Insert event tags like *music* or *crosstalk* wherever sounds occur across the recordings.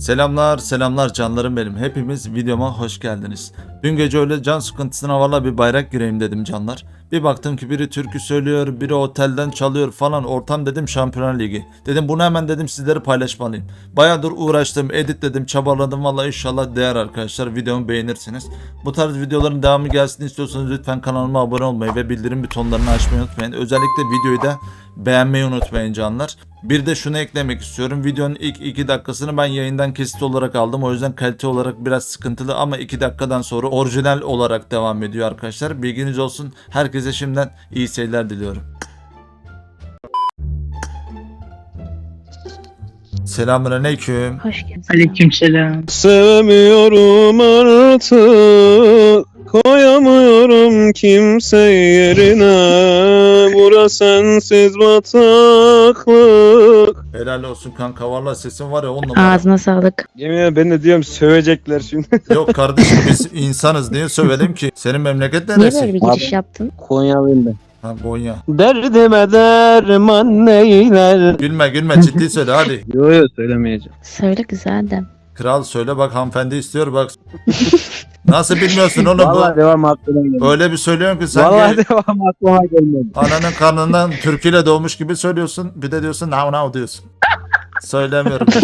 Selamlar, selamlar canlarım benim. Hepimiz videoma hoş geldiniz. Dün gece öyle can sıkıntısına valla bir bayrak gireyim dedim canlar. Bir baktım ki biri türkü söylüyor, biri otelden çalıyor falan. Ortam dedim Şampiyonlar Ligi. Dedim bunu hemen dedim sizlere paylaşmalıyım. Bayağıdır uğraştım, editledim, çabaladım. Valla inşallah değer arkadaşlar. Videomu beğenirsiniz. Bu tarz videoların devamı gelsin istiyorsanız lütfen kanalıma abone olmayı ve bildirim butonlarını açmayı unutmayın. Özellikle videoyu da beğenmeyi unutmayın canlar. Bir de şunu eklemek istiyorum. Videonun ilk 2 dakikasını ben yayından kesit olarak aldım. O yüzden kalite olarak biraz sıkıntılı ama 2 dakikadan sonra orijinal olarak devam ediyor arkadaşlar. Bilginiz olsun. Herkese şimdiden iyi seyirler diliyorum. Selamünaleyküm. Hoş geldin. Aleykümselam. Sevmiyorum artık Koyamıyorum kimse yerine Bura sensiz bataklık Helal olsun kanka. Valla sesin var ya on numara. Ağzına sağlık. Yemin ederim ben de diyorum sövecekler şimdi *laughs* Yok kardeşim biz insanız. Niye sövelim ki? Senin memleket Niye böyle neresi? bir giriş yaptın? Konyalıyım ben Ha Konya. Derdime derman neyler Gülme gülme ciddi söyle hadi. Yo yo söylemeyeceğim Söyle güzel de. Kral söyle bak hanımefendi istiyor bak. *laughs* Nasıl bilmiyorsun oğlum Vallahi bu? devam aklıma gelmedi Öyle bir söylüyorsun ki sanki Vallahi *laughs* devam aklıma gelmedi ananın karnından türküyle doğmuş gibi söylüyorsun. Bir de diyorsun now now diyorsun. Söylemiyorum. *laughs*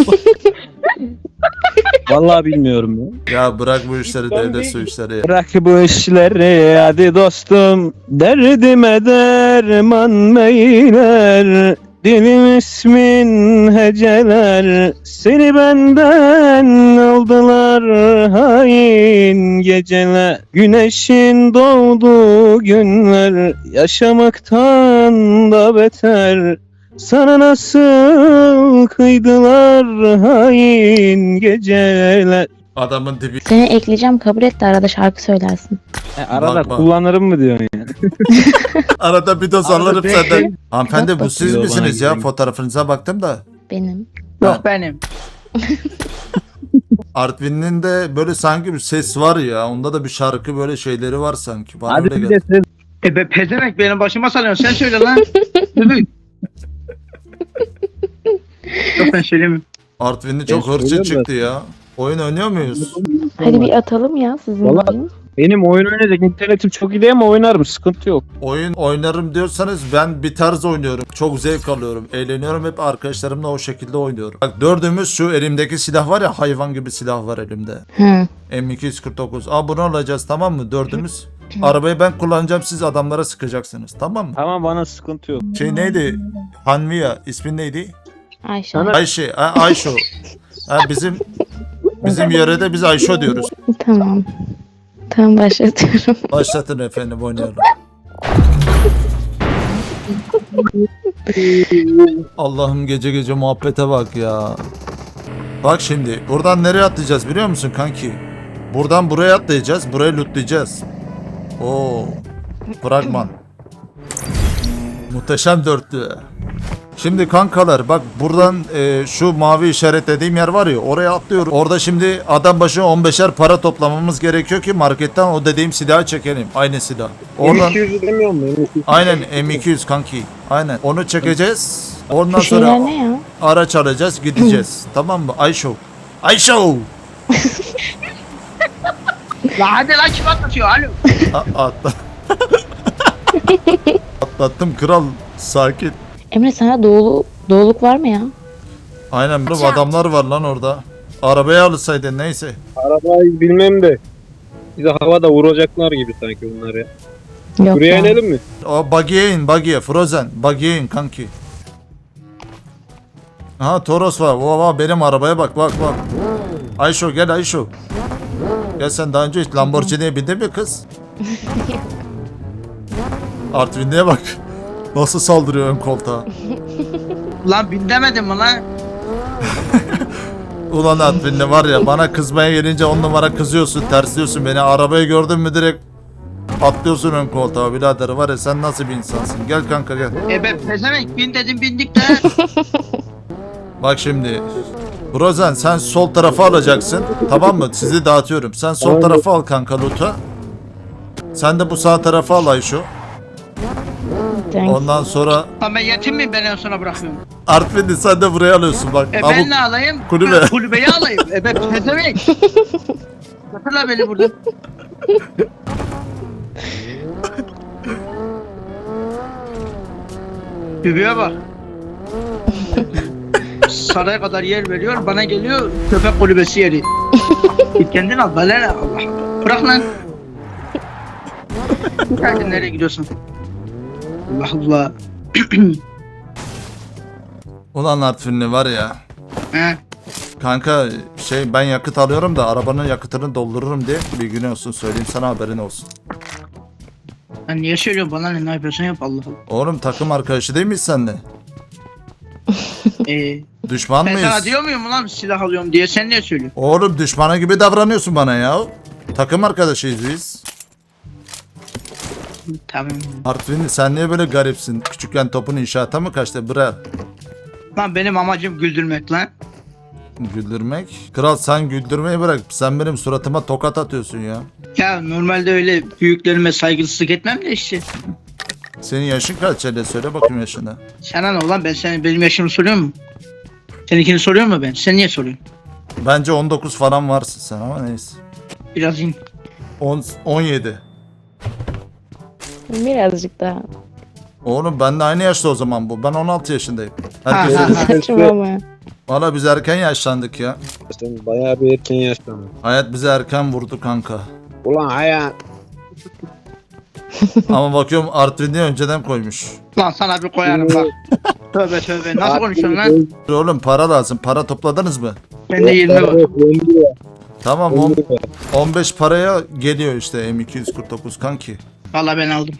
Vallahi bilmiyorum ya ya bırak bu işleri devlet su işleri. ya. Bırak bu işleri hadi dostum Derdime derman meyler Dilim ismin heceler Seni benden aldılar hain geceler. Güneşin doğduğu günler Yaşamaktan da beter. Sana nasıl kıydılar hain geceler Adamın dibi. ekleyeceğim kabul et de arada şarkı söylersin. E, arada Bak, bak. kullanırım mı diyorsun ya? *laughs* Arada bir doz alırım Arada senden. Hanımefendi bu siz bana misiniz ya? güven. Fotoğrafınıza baktım da. Benim. Yok benim. *laughs* Artvin'in de böyle sanki bir ses var ya. Onda da bir şarkı böyle şeyleri var sanki. Bana Hadi öyle bir geldi. de ses E be pezevenk benim başıma salıyorsun. Sen söyle lan. *laughs* Bebek. Yok ben söylemiyorum. Artvinli çok Ben hırçın söylüyorum çıktı ya. Oyun oynuyor muyuz? Hadi bir atalım ya sizin Vallahi- oyun. Benim oyun oynayacak internetim çok iyi değil ama oynarım sıkıntı yok. Oyun oynarım diyorsanız ben bir tarz oynuyorum. Çok zevk alıyorum. Eğleniyorum. Hep arkadaşlarımla o şekilde oynuyorum. Bak dördümüz şu elimdeki silah var ya hayvan gibi silah var elimde. Hı. M249. Aa bunu alacağız tamam mı? Dördümüz. Arabayı ben kullanacağım siz adamlara sıkacaksınız tamam mı? Tamam bana sıkıntı yok. Şey neydi? Hanviya ismin neydi? Ayşe. Sana- Ayşe. Ha, Ayşo. Ha, bizim bizim yörede biz Ayşo diyoruz. Tamam. Tamam başlatıyorum. *laughs* Başlatın efendim oynayalım. Allah'ım gece gece muhabbete bak ya. Bak şimdi buradan nereye atlayacağız biliyor musun kanki? Buradan buraya atlayacağız. Burayı lootlayacağız. Oo. Fragman. Muhteşem dörtlü. Şimdi kankalar bak buradan e, şu mavi işaretlediğim yer var ya oraya atlıyoruz. Orada şimdi adam başı 15'er para toplamamız gerekiyor ki marketten o dediğim silahı çekelim. Aynı silah. Oradan M200 demiyor mu? M200. aynen M200 kanki. Aynen. Onu çekeceğiz. Ondan sonra ne ya? araç alacağız gideceğiz. *laughs* tamam mı? Ayşo. Ayşo. La hadi lan kim atlatıyor? Alo. A- atla. *laughs* Atlattım kral. Sakin. Emre sana doğulu doğuluk var mı ya? Aynen bu adamlar var lan orada. Arabaya alırsaydın neyse. Arabayı bilmem de. Bize havada vuracaklar gibi sanki bunlar ya. Yok Buraya ya. inelim mi? O buggy'e in buggy'e Frozen buggy'e in kanki. Aha Toros var. Ova benim arabaya bak bak bak. Ayşo gel Ayşo. Gel sen daha önce hiç Lamborghini'ye bindin mi kız? *laughs* Artvinli'ye bak. Nasıl saldırıyor ön koltuğa. *laughs* Lan bin demedim mi lan? *laughs* Ulan Artvinli var ya bana kızmaya gelince on numara kızıyorsun tersliyorsun beni. Arabayı gördün mü direkt atlıyorsun ön koltuğa birader var ya sen nasıl bir insansın. Gel kanka gel. E be pezevenk bin dedim bindik de. *laughs* Bak şimdi. Brozen sen sol tarafa alacaksın. Tamam mı? Sizi dağıtıyorum. Sen sol tarafa al kanka loot'a. Sen de bu sağ tarafa al Ayşo. Thanks. Ondan sonra ben yetim miyim ben en sona bırakıyorum. Artvin'i sen de buraya alıyorsun bak. E Ama ben ne alayım? kulübe. Ben Kulübeyi alayım. E ben ne demek? Hatırla beni burada. Gübüye bak. Saraya kadar yer veriyor, bana geliyor köpek kulübesi yeri. Git kendin al, bana ne Allah. Bırak lan. Hadi nereye gidiyorsun? Allah Allah. *clears throat* Ulan Artvinli var ya. He. Kanka şey ben yakıt alıyorum da arabanın yakıtını doldururum diye bilgin olsun söyleyeyim sana haberin olsun. Sen niye söylüyorsun bana ne, ne yapıyorsun yap Allah Allah. Oğlum takım arkadaşı değil miyiz senle? *laughs* Ee, Düşman ben mıyız? sana diyor muyum lan silah alıyorum diye sen niye söylüyorsun? Oğlum düşmana gibi davranıyorsun bana ya. Takım arkadaşıyız biz. Tamam. Artvin sen niye böyle garipsin? Küçükken topun inşaata mı kaçtı? Bırak. Lan benim amacım güldürmek lan. Güldürmek. Kral sen güldürmeyi bırak. Sen benim suratıma tokat atıyorsun ya. Ya normalde öyle büyüklerime saygısızlık etmem de işte. Senin yaşın kaç hele söyle bakayım yaşını. Sana ne olan ben senin benim yaşımı soruyor mu? Seninkini soruyor mu ben? Sen niye soruyorsun? Bence 19 falan varsın sen ama neyse. Biraz in. 10, 17. Birazcık daha. Oğlum ben de aynı yaşta o zaman bu. Ben 16 yaşındayım. Herkes öyle. Saçmalama. Valla biz erken yaşlandık ya. Sen bayağı bir erken yaşlandın. Hayat bizi erken vurdu kanka. Ulan hayat. *laughs* Ama bakıyorum Artvin'i önceden koymuş. Lan sana bir koyarım bak. *laughs* tövbe tövbe. Nasıl konuşuyorsun lan? Oğlum para lazım. Para topladınız mı? Bende 20 var. Tamam on- 15 paraya geliyor işte M249 kanki. Valla ben aldım.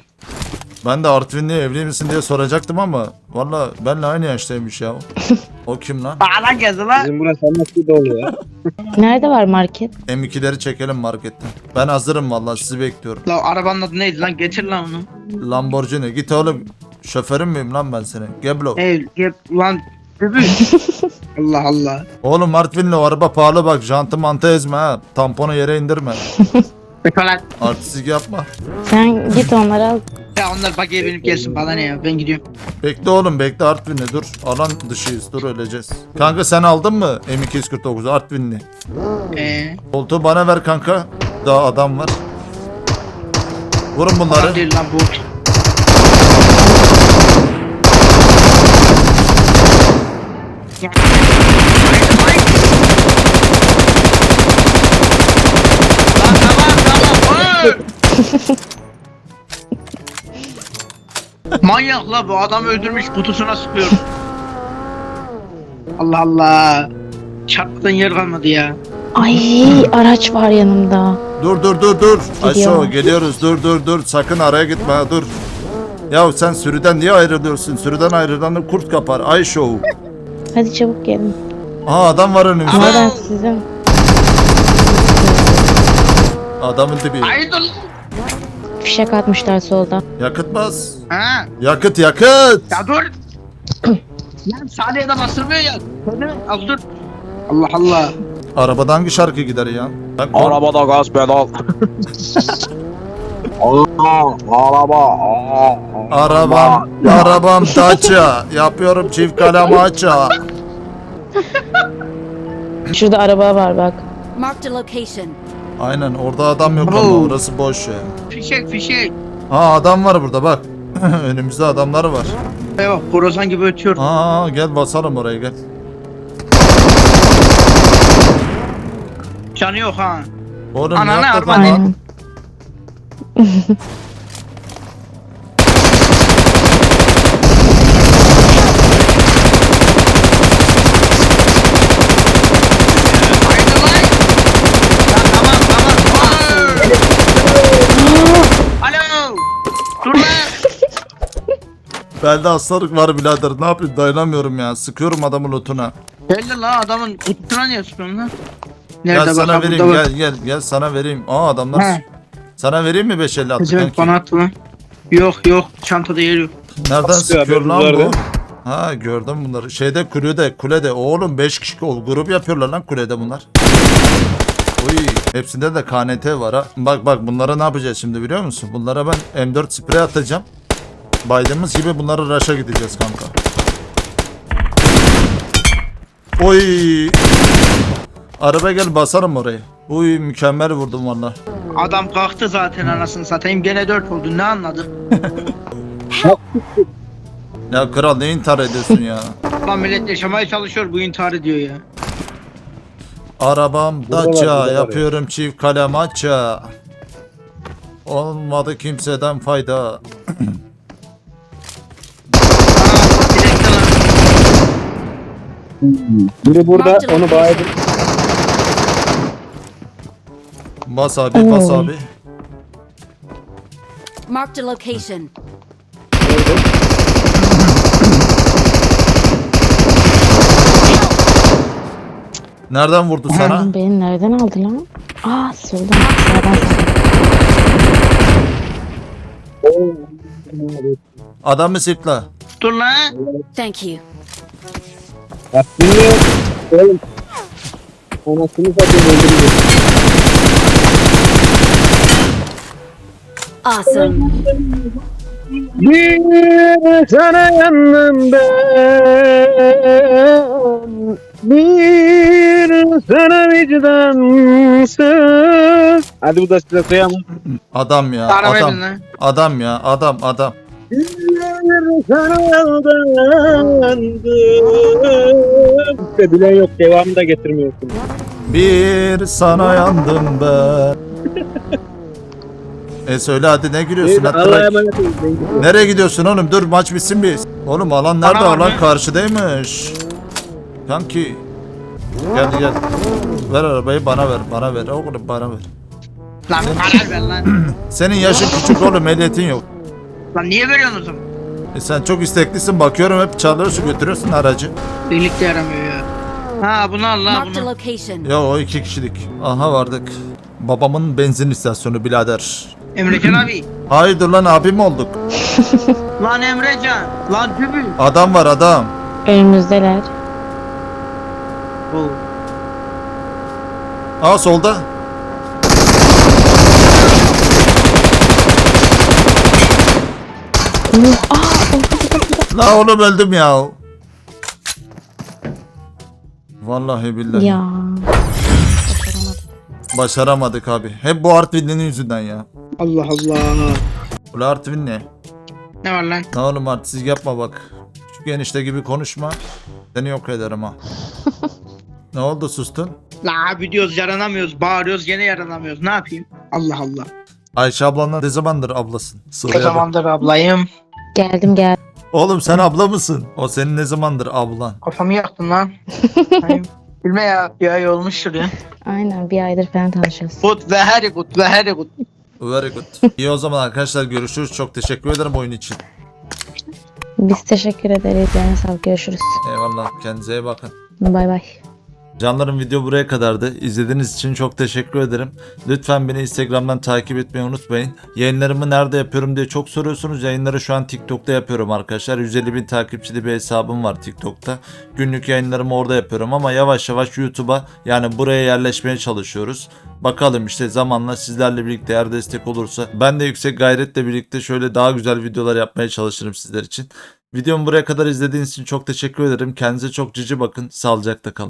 Ben de Artvinli evli misin diye soracaktım ama valla benle aynı yaştaymış ya. O kim lan? Bağla geldi lan. Bizim burası anasını dolu ya. Nerede var market? M2'leri çekelim marketten. Ben hazırım valla sizi bekliyorum. La arabanın adı neydi lan? Getir lan onu. Lamborghini git oğlum. Şoförün müyüm lan ben senin? Geblo. Ey gel lan. *laughs* Allah Allah. Oğlum Artvinli o araba pahalı bak. Jantı mantı ezme ha. Tamponu yere indirme. *laughs* Lan. Artistik yapma. Sen git onları al. Ya onlar bagiye binip gelsin bana ne ya ben gidiyorum. Bekle oğlum bekle Artvinli dur. Alan dışıyız dur öleceğiz. Kanka sen aldın mı M249 Artvinli? Eee. Koltuğu bana ver kanka. Daha adam var. Vurun bunları. Adam değil lan bu. Lan tamam tamam. Öl! Manyak la bu adam öldürmüş kutusuna sıkıyor. Allah Allah. Çarpmadan yer kalmadı ya. Ay araç var yanımda. Dur dur dur dur. Gidiyor. Aşağı geliyoruz. Dur dur dur. Sakın araya gitme ha, dur. Ya sen sürüden niye ayrılıyorsun? Sürüden ayrılanı kurt kapar. Ayşo. Hadi çabuk gelin. Aa adam var önümüzde. Nereden sizin? Adamın dibi. Ay dur. Fişek atmışlar solda. Yakıt bas. Ha. Yakıt yakıt. Ya dur. *clears throat* Lan Salih'e de bastırmıyor ya. Az dur. Allah Allah. Arabada hangi şarkı gider ya? Ben kork- Arabada gaz pedal. Aa, araba. aa, Arabam, arabam Dacia. Yapıyorum çift kalem aça. Şurada araba var bak. Marked a location. Aynen orada adam yok ama Oo. orası boş ya. Fişek fişek. Ha adam var burada bak. *laughs* Önümüzde adamlar var. Eyvah korozan gibi ötüyor. Aa gel basalım oraya gel. Canı yok ha. Oğlum Ananı ne atladın armadın. lan? *laughs* Aynen. Haydi lan. Lan tamam tamam. Aa! Alo. Dur lan. Bende hastalık var birader ne yapayım dayanamıyorum ya. Sıkıyorum adamın lotuna. Geldi lan adamın kutusuna niye sıkıyorsun lan? Gel Nerede sana bak, vereyim bak. gel gel gel sana vereyim. Aa adamlar. He. Sana vereyim mi 550 attı kanki? bana attı lan. Yok yok çantada yer yok. Nereden Sıkıyor, sıkıyor lan bu? Ha gördüm bunları. Şeyde kulede kulede. Oğlum 5 kişi ol grup yapıyorlar lan kulede bunlar. Uy hepsinde de KNT var ha. Bak bak bunlara ne yapacağız şimdi biliyor musun? Bunlara ben M4 sprey atacağım. Baydığımız gibi bunları raşa gideceğiz kanka. Oy. Araba gel basarım orayı. Uy mükemmel vurdum valla. Adam kalktı zaten anasını satayım. Gene dört oldu. Ne anladın? *laughs* Ya kral ne intihar ediyorsun ya? Lan millet yaşamaya çalışıyor. Bu intihar ediyor ya. Arabam Burada var, ya. yapıyorum çift kalem açça. Olmadı kimseden fayda. *clears throat* Biri burada onu baydım. Bas abi bas Oy. abi. Marked a location. Nereden vurdu sana? Lan beni nereden aldı lan? Aa soldan sağdan sağdan. Adamı sırtla. Dur lan. Thank you. Bak dinliyor. Oğlum. Anasını satayım öldürüyor. Awesome. Bir sana yandım ben Bir sana vicdansız Hadi bu da size kıyamam Adam ya adam. Adam ya adam adam. İşte bilen yok devamını da getirmiyorsun Bir sana yandım ben. e söyle hadi ne gülüyorsun? Neyse Hadi Allah'a emanet olun Nereye gidiyorsun oğlum? Dur maç bitsin bir. Oğlum alan nerede? Alan mı? karşıdaymış. Kanki. Gel gel. Ver arabayı bana ver. Bana ver. Oğlum bana ver. Lan karar ver lan. *clears throat* Senin yaşın küçük oğlum ehliyetin yok. Lan niye veriyorsun o zaman? E sen çok isteklisin bakıyorum hep çalıyorsun götürüyorsun aracı. Birlikte yaramıyor ya. Ha bunu al lan Marked a bunu. location. Ya o iki kişilik. Aha vardık. Babamın benzin istasyonu birader. Emrecan abi. *clears throat* Hayırdır lan abim olduk. *laughs* Lan Emrecan. Lan tübü. Adam var adam. Önümüzdeler. Aa solda. Aa La oğlum öldüm ya. Vallahi billahi. Ya. Başaramadık abi. Hep bu Artvin'in yüzünden ya. Allah Allah. Ula Artvin ne? Ne var lan? Ne oğlum artistlik yapma bak. Küçük enişte gibi konuşma. Seni yok ederim ha. *laughs* ne oldu sustun? La abi diyoruz yaranamıyoruz. Bağırıyoruz gene yaranamıyoruz. Ne yapayım? Allah Allah. Ayşe ablanla ne zamandır ablasın? Ne Sıraya bak. zamandır ablayım. Geldim geldim. Oğlum sen abla mısın? O senin ne zamandır ablan? Kafamı yaktın lan. *laughs* Bilme ya. Bir ay olmuştur ya. Aynen bir aydır falan tanışıyoruz. Good ve very good ve very good. Very good. İyi o zaman arkadaşlar görüşürüz. Çok teşekkür ederim oyun için. Biz teşekkür ederiz. Yani sağ ol. Görüşürüz. Eyvallah. Kendinize iyi bakın. Bay bay. Canlarım video buraya kadardı. İzlediğiniz için çok teşekkür ederim. Lütfen beni Instagram'dan takip etmeyi unutmayın. Yayınlarımı nerede yapıyorum diye çok soruyorsunuz. Yayınları şu an TikTok'ta yapıyorum arkadaşlar. 150 bin takipçili bir hesabım var TikTok'ta. Günlük yayınlarımı orada yapıyorum ama yavaş yavaş YouTube'a yani buraya yerleşmeye çalışıyoruz. Bakalım işte zamanla sizlerle birlikte eğer destek olursa ben de yüksek gayretle birlikte şöyle daha güzel videolar yapmaya çalışırım sizler için. Videomu buraya kadar izlediğiniz için çok teşekkür ederim. Kendinize çok cici bakın. Sağlıcakla kalın.